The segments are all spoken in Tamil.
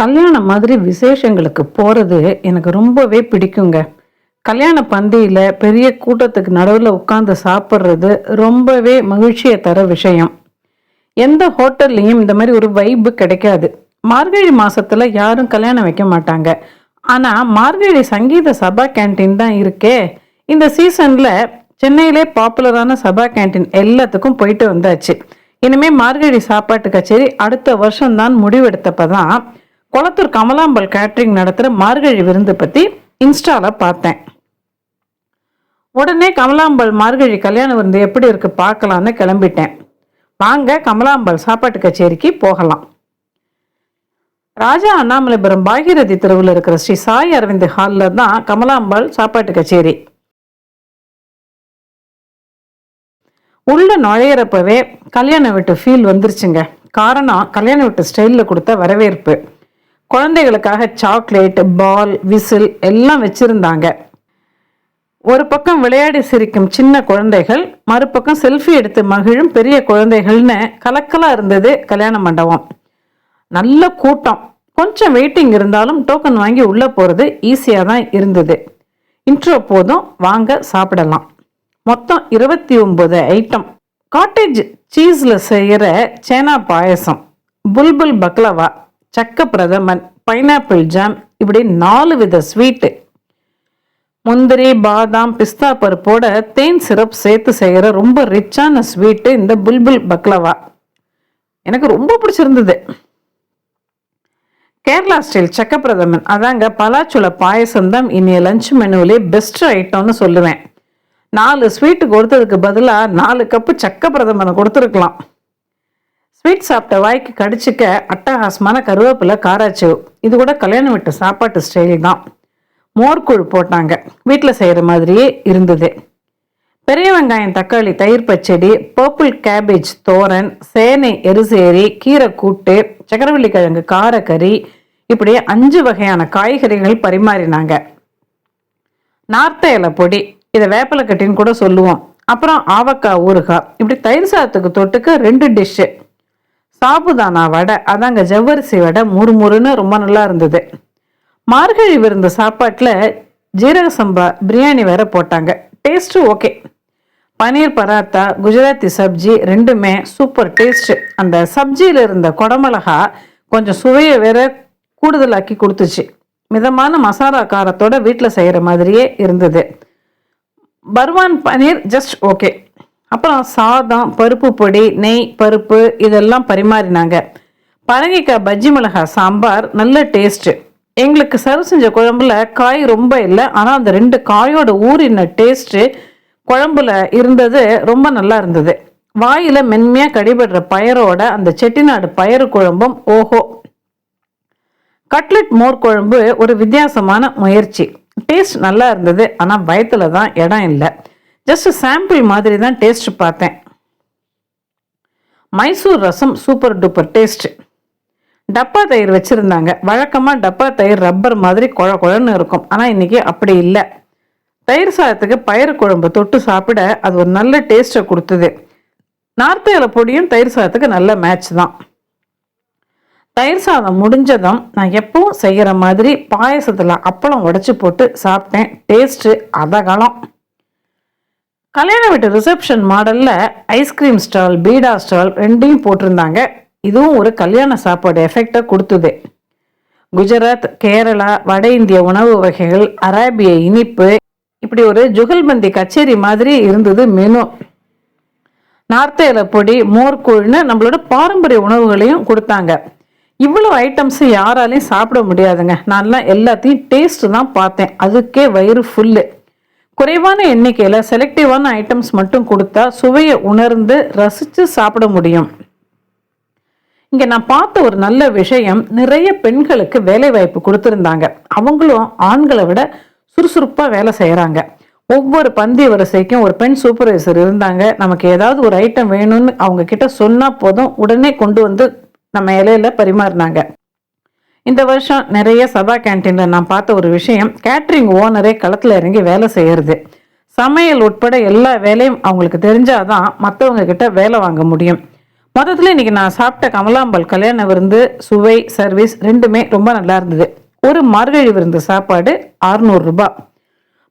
கல்யாணம் மாதிரி விசேஷங்களுக்கு போகிறது எனக்கு ரொம்பவே பிடிக்குங்க. கல்யாண பந்தியில் பெரிய கூட்டத்துக்கு நடுவில் உட்காந்து சாப்பிட்றது ரொம்பவே மகிழ்ச்சியை தர விஷயம். எந்த ஹோட்டல்லையும் இந்த மாதிரி ஒரு வைப்பு கிடைக்காது. மார்கழி மாதத்தில் யாரும் கல்யாணம் வைக்க மாட்டாங்க. ஆனால் மார்கழி சங்கீத சபா கேண்டீன் தான் இருக்கே. இந்த சீசனில் சென்னையிலே பாப்புலரான சபா கேண்டீன் எல்லாத்துக்கும் போயிட்டு வந்தாச்சு. இனிமேல் மார்கழி சாப்பாட்டு கச்சேரி அடுத்த வருஷம் தான் குளத்தூர் கமலாம்பல் கேட்ரிங் நடத்துகிற மார்கழி விருந்து பற்றி இன்ஸ்டாவில் பார்த்தேன். உடனே கமலாம்பல் மார்கழி கல்யாண விருந்து எப்படி இருக்குது பார்க்கலான்னு கிளம்பிட்டேன். வாங்க கமலாம்பல் சாப்பாட்டு கச்சேரிக்கு போகலாம். ராஜா அண்ணாமலைபுரம் பாகீரதி தெருவில் இருக்கிற ஸ்ரீ சாய் அரவிந்த் ஹாலில் தான் கமலாம்பாள் சாப்பாட்டு கச்சேரி. உள்ள நுழையிறப்பவே கல்யாண வீட்டு ஃபீல் வந்துருச்சுங்க. காரணம் கல்யாண வீட்டு ஸ்டைலில் கொடுத்த வரவேற்பு. குழந்தைகளுக்காக சாக்லேட் பால் விசில் எல்லாம் வச்சிருந்தாங்க. ஒரு பக்கம் விளையாடி சிரிக்கும் சின்ன குழந்தைகள் மறுபக்கம் செல்ஃபி எடுத்து மகிழும் பெரிய குழந்தைகள்னு கலக்கலாக இருந்தது கல்யாண மண்டபம். நல்ல கூட்டம். கொஞ்சம் வெயிட்டிங் இருந்தாலும் டோக்கன் வாங்கி உள்ளே போகிறது ஈஸியாக தான் இருந்தது. இன்ட்ரோ போதும் வாங்க சாப்பிடலாம். மொத்தம் இருபத்தி ஒம்பது ஐட்டம் காட்டேஜ் சீஸில் செய்கிற சேனா பாயசம். புல்புல் பக்லவா? சக்க பிரதமன் பைனாப்பிள் ஜாம் இப்படி நாலு வித ஸ்வீட்டு முந்திரி பாதாம் பிஸ்தா பருப்போட தேன் சிரப் சேர்த்து செய்கிற ரொம்ப ரிச்சான ஸ்வீட்டு இந்த புல்புல் பக்லவா. எனக்கு ரொம்ப பிடிச்சிருந்தது. கேரளா ஸ்டைல் சக்கப்பிரதமன் அதாங்க பலாச்சுள பாயசம் தான் இனிய லஞ்ச் மெனுவிலே பெஸ்ட் ஐட்டம்னு சொல்லுவேன். நாலு ஸ்வீட்டு கொடுத்ததுக்கு பதிலாக நாலு கப்பு சக்க பிரதமனை கொடுத்துருக்கலாம். ஸ்வீட் சாப்பிட்ட வாய்க்கு கடிச்சிக்க அட்டகாசமான கருவேப்பிலை காராச்சிவு. இது கூட கல்யாணம் விட்ட சாப்பாட்டு ஸ்டைல் தான். மோர்கூழ் போட்டாங்க. வீட்டில் செய்கிற மாதிரியே இருந்தது. பெரிய வெங்காயம் தக்காளி தயிர் பச்சடி பர்பிள் கேபேஜ் தோரன் சேனை எரிசேரி கீரை கூட்டு சக்கரவள்ளி கிழங்கு காரக்கறி இப்படி அஞ்சு வகையான காய்கறிகள் பரிமாறினாங்க. நார்த்த இலை பொடி. இதை வேப்பலை கட்டின்னு கூட சொல்லுவோம். அப்புறம் ஆவக்காய் ஊறுகாய். இப்படி தயிர் சாதத்துக்கு தொட்டுக்க ரெண்டு டிஷ்ஷு சாபுதானா வடை? அதாங்க ஜவ்வரிசி வடை. முறுமுறுன்னு ரொம்ப நல்லா இருந்தது. மார்கழி விருந்த சாப்பாட்டில் ஜீரக சம்பா பிரியாணி வேற போட்டாங்க. டேஸ்ட்டு ஓகே பன்னீர் பராத்தா குஜராத்தி சப்ஜி ரெண்டுமே சூப்பர் டேஸ்ட்டு அந்த சப்ஜியில் இருந்த குடமிளகா கொஞ்சம் சுவையை வேற கூடுதலாக்கி கொடுத்துச்சு. மிதமான மசாலா காரத்தோட வீட்டில் செய்கிற மாதிரியே இருந்தது. பர்வான் பன்னீர் ஜஸ்ட் ஓகே அப்புறம் சாதம் பருப்பு பொடி நெய் பருப்பு இதெல்லாம் பரிமாறினாங்க. பரங்கிக்காய் பஜ்ஜி மிளகாய் சாம்பார் நல்ல டேஸ்ட்டு எங்களுக்கு சர்வ் செஞ்ச குழம்புல காய் ரொம்ப இல்லை. ஆனால் அந்த ரெண்டு காயோட ஊறின டேஸ்ட்டு குழம்புல இருந்தது ரொம்ப நல்லா இருந்தது. வாயில் மென்மையாக கடிபடுற பயரோட அந்த செட்டிநாடு பயறு குழம்பும் ஓஹோ. கட்லெட் மோர் குழம்பு ஒரு வித்தியாசமான முயற்சி. டேஸ்ட் நல்லா இருந்தது ஆனால் வயத்துல தான் இடம் இல்லை. ஜஸ்ட் சாம்பிள் மாதிரி தான் டேஸ்ட் பார்த்தேன். Mysore rasam super duper taste டப்பா தயிர் வச்சுருந்தாங்க. வழக்கமாக டப்பா தயிர் ரப்பர் மாதிரி குழ குழன்னு இருக்கும். ஆனால் இன்னைக்கு அப்படி இல்லை. தயிர் சாதத்துக்கு பயிறு குழம்பு தொட்டு சாப்பிட அது ஒரு நல்ல டேஸ்ட்டை கொடுத்தது. நார்த்து இலை பொடியும் தயிர் சாதத்துக்கு நல்ல மேட்ச் தான். தயிர் சாதம் முடிஞ்சதும் நான் எப்பவும் செய்கிற மாதிரி பாயசத்தில் அப்பளம் உடைச்சி போட்டு சாப்பிட்டேன். டேஸ்ட்டு அதகலம் கல்யாண வீட்டு ரிசப்ஷன் மாடலில் ஐஸ்கிரீம் ஸ்டால் பீடா ஸ்டால் ரெண்டையும் போட்டிருந்தாங்க. இதுவும் ஒரு கல்யாண சாப்பாடு எஃபெக்டை கொடுத்தது. குஜராத் கேரளா வட இந்திய உணவு வகைகள் அராபிய இனிப்பு இப்படி ஒரு ஜுகல்பந்தி கச்சேரி மாதிரி இருந்தது மெனு நார்த்த பொடி மோர்கூழ்னு நம்மளோட பாரம்பரிய உணவுகளையும் கொடுத்தாங்க. இவ்வளோ ஐட்டம்ஸ் யாராலையும் சாப்பிட முடியாதுங்க. நான்லாம் எல்லாத்தையும் டேஸ்ட்டு தான் பார்த்தேன். அதுக்கே வயிறு ஃபுல்லு குறைவான எண்ணிக்கையில் செலக்டிவான ஐட்டம்ஸ் மட்டும் கொடுத்தா சுவையை உணர்ந்து ரசித்து சாப்பிட முடியும். இங்கே நான் பார்த்த ஒரு நல்ல விஷயம் நிறைய பெண்களுக்கு வேலை வாய்ப்பு கொடுத்துருந்தாங்க. அவங்களும் ஆண்களை விட சுறுசுறுப்பாக வேலை செய்கிறாங்க ஒவ்வொரு பந்தி வரிசைக்கும் ஒரு பெண் சூப்பர்வைசர் இருந்தாங்க. நமக்கு ஏதாவது ஒரு ஐட்டம் வேணும்னு அவங்க கிட்ட சொன்னால் போதும் உடனே கொண்டு வந்து நம்ம இலையில பரிமாறினாங்க. இந்த வருஷம் நிறைய சபா கேன்டீனில் நான் பார்த்த ஒரு விஷயம் கேட்ரிங் ஓனரே களத்தில் இறங்கி வேலை செய்யறது. சமையல் உட்பட எல்லா வேலையும் அவங்களுக்கு தெரிஞ்சாதான் மற்றவங்க கிட்ட வேலை வாங்க முடியும். மொத்தத்தில் இன்னைக்கு நான் சாப்பிட்ட கமலாம்பல் கல்யாண விருந்து சுவை சர்வீஸ் ரெண்டுமே ரொம்ப நல்லா இருந்தது. ஒரு மார்கழி விருந்து சாப்பாடு அறுநூறுரூபா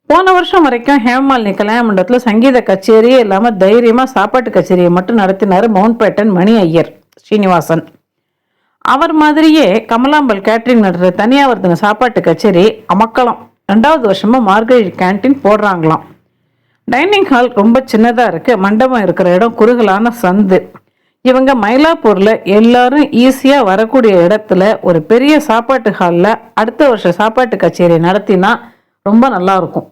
போன வருஷம் வரைக்கும் ஹேமாலினி கல்யாண மண்டபத்தில் சங்கீத கச்சேரியே இல்லாமல் தைரியமாக சாப்பாட்டு கச்சேரியை மட்டும் நடத்தினார் மவுண்ட்பேட்டன் மணி ஐயர் ஸ்ரீனிவாசன் அவர் மாதிரியே கமலாம்பல் கேட்டரிங் நடத்துகிற ஒருத்தங்க சாப்பாட்டு கச்சேரி அமக்கலாம். ரெண்டாவது வருஷமாக மார்கழி கேண்டீன் போடுறாங்களாம். டைனிங் ஹால் ரொம்ப சின்னதாக இருக்குது மண்டபம் இருக்கிற இடம் குறுகலான சந்து. இவங்க மயிலாப்பூரில் எல்லாரும் ஈஸியாக வரக்கூடிய இடத்துல ஒரு பெரிய சாப்பாட்டு ஹாலில் அடுத்த வருஷம் சாப்பாட்டு கச்சேரி நடத்தினா ரொம்ப நல்லா இருக்கும்.